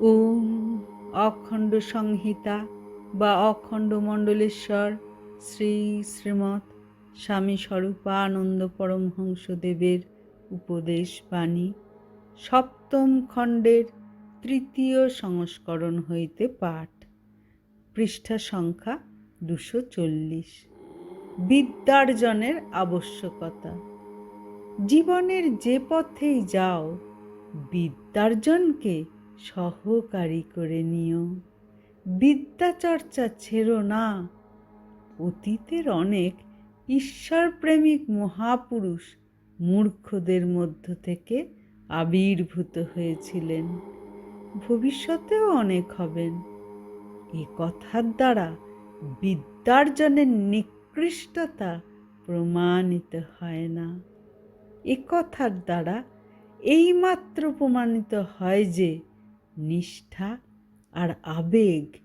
ওম অখণ্ড সংহিতা বা অখণ্ড মণ্ডলেশ্বর শ্রী শ্রীমৎ স্বামী স্বরূপানন্দ পরমহংসদেবের উপদেশ বাণী সপ্তম খণ্ডের তৃতীয় সংস্করণ হইতে পাঠ। পৃষ্ঠা সংখ্যা দুশো চল্লিশ। বিদ্যার্জনের আবশ্যকতা। জীবনের যে পথেই যাও, বিদ্যার্জনকে সহকারী করে নিও। বিদ্যাচর্চা ছেড়ো না। অতীতের অনেক ঈশ্বরপ্রেমিক মহাপুরুষ মূর্খদের মধ্য থেকে আবির্ভূত হয়েছিলেন। ভবিষ্যতেও অনেক হবেন। এ কথার দ্বারা বিদ্যার্জনের নিকৃষ্টতা প্রমাণিত হয় না। এ কথার দ্বারা এইমাত্র প্রমাণিত হয় যে নিষ্ঠা আর আবেগ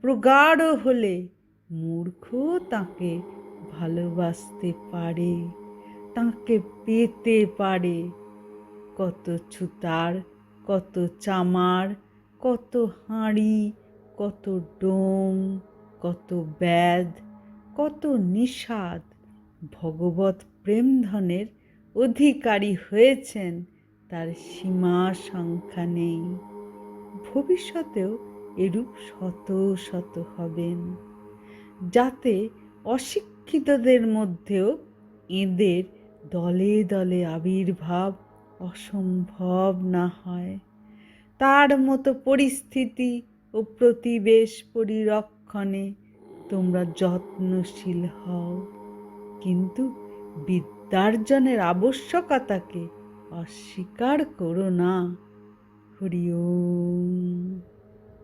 প্রগাঢ় হলে মূর্খ তাকে ভালোবাসতে পারে, তাকে পেতে পারে। কত ছুতার, কত চামার, কত হাঁড়ি, কত ডোম, কত ব্যাধ, কত নিষাদ। ভগবত প্রেমধনের অধিকারী হয়েছেন, তার সীমা সংখ্যা নেই। ভবিষ্যতেও এরূপ শত শত হবেন, যাতে অশিক্ষিতদের মধ্যেও এদের দলে দলে আবির্ভাব অসম্ভব না হয়। তার মতো পরিস্থিতি ও প্রতিবেশ পরিরক্ষণে তোমরা যত্নশীল হও। কিন্তু বিদ্যার্জনের আবশ্যকতাকে অস্বীকার করো না। हरि ओम